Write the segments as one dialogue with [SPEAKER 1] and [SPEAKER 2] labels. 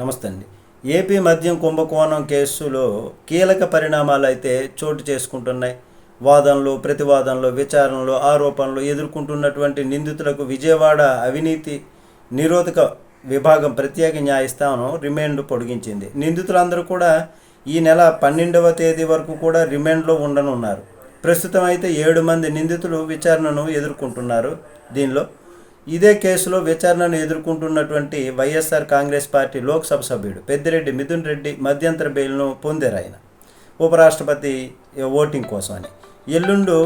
[SPEAKER 1] నమస్తే అండి ఏపీ మద్యం కుంభకోణం కేసులో కీలక పరిణామాలు అయితే చోటు చేసుకుంటున్నాయి. వాదనలు ప్రతివాదనలు విచారణలు ఆరోపణలు ఎదుర్కొంటున్నటువంటి నిందితులకు విజయవాడ అవినీతి నిరోధక విభాగం ప్రత్యేక న్యాయస్థానం రిమాండ్ పొడిగించింది. నిందితులందరూ కూడా ఈ నెల పన్నెండవ తేదీ వరకు కూడా రిమాండ్లో ఉండనున్నారు. ప్రస్తుతం అయితే ఏడు మంది నిందితులు విచారణను ఎదుర్కొంటున్నారు. దీనిలో ఇదే కేసులో విచారణను ఎదుర్కొంటున్నటువంటి వైఎస్ఆర్ కాంగ్రెస్ పార్టీ లోక్సభ సభ్యుడు పెద్దిరెడ్డి మిథున్ రెడ్డి మధ్యంతర బెయిల్ను పొందారు ఆయన. ఉపరాష్ట్రపతి ఓటింగ్ కోసం అని. ఎల్లుండు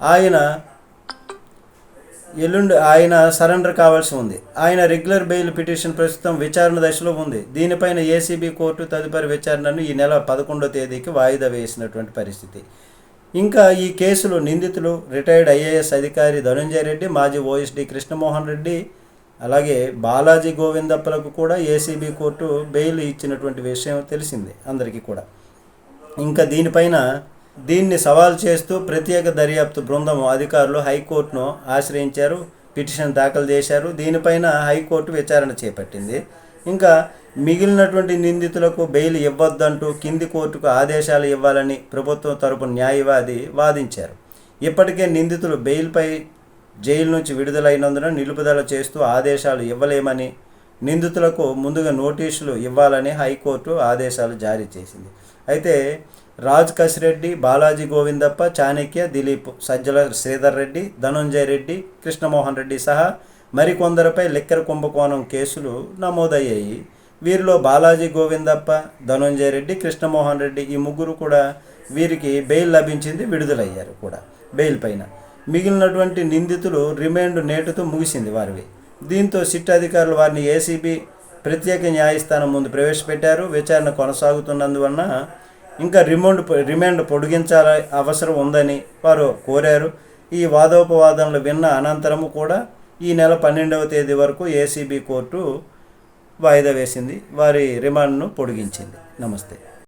[SPEAKER 1] ఆయన ఎల్లుండి ఆయన సరెండర్ కావాల్సి ఉంది. ఆయన రెగ్యులర్ బెయిల్ పిటిషన్ ప్రస్తుతం విచారణ దశలో ఉంది. దీనిపైన ఏసీబీ కోర్టు తదుపరి విచారణను ఈ నెల పదకొండో తేదీకి వాయిదా వేసినటువంటి పరిస్థితి. ఇంకా ఈ కేసులో నిందితులు రిటైర్డ్ ఐఏఎస్ అధికారి ధనుంజయ రెడ్డి మాజీ ఓఎస్డీ కృష్ణమోహన్ రెడ్డి అలాగే బాలాజీ గోవిందప్పలకు కూడా ఏసీబీ కోర్టు బెయిల్ ఇచ్చినటువంటి విషయం తెలిసింది అందరికీ కూడా. ఇంకా దీనిపైన దీన్ని సవాల్ చేస్తూ ప్రత్యేక దర్యాప్తు బృందం అధికారులు హైకోర్టును ఆశ్రయించారు పిటిషన్ దాఖలు చేశారు. దీనిపైన హైకోర్టు విచారణ చేపట్టింది. ఇంకా మిగిలినటువంటి నిందితులకు బెయిల్ ఇవ్వొద్దంటూ కింది కోర్టుకు ఆదేశాలు ఇవ్వాలని ప్రభుత్వం తరపు న్యాయవాది వాదించారు. ఇప్పటికే నిందితులు బెయిల్పై జైలు నుంచి విడుదలైనందున నిలుపుదల చేస్తూ ఆదేశాలు ఇవ్వలేమని నిందితులకు ముందుగా నోటీసులు ఇవ్వాలని హైకోర్టు ఆదేశాలు జారీ చేసింది. అయితే రాజ్ కసిరెడ్డి బాలాజీ గోవిందప్ప చాణక్య దిలీప్ సజ్జల శ్రీధర్ రెడ్డి ధనుంజయ రెడ్డి కృష్ణమోహన్ రెడ్డి సహా మరికొందరిపై లిక్కర్ కుంభకోణం కేసులు నమోదయ్యాయి. వీరిలో బాలాజీ గోవిందప్ప ధనుంజయ రెడ్డి కృష్ణమోహన్ రెడ్డి ఈ ముగ్గురు కూడా వీరికి బెయిల్ లభించింది విడుదలయ్యారు కూడా బెయిల్ పైన. మిగిలినటువంటి నిందితులు రిమాండ్ నేటుతో ముగిసింది వారివి. దీంతో సిట్ అధికారులు వారిని ఏసీబీ ప్రత్యేక న్యాయస్థానం ముందు ప్రవేశపెట్టారు. విచారణ కొనసాగుతున్నందువలన ఇంకా రిమాండ్ రిమాండ్ పొడిగించాల అవసరం ఉందని వారు కోరారు. ఈ వాదోపవాదనలు విన్న అనంతరము కూడా ఈ నెల పన్నెండవ తేదీ వరకు ఏసీబీ కోర్టు వాయిదా వేసింది. వారి రిమాండ్ను పొడిగించింది. నమస్తే.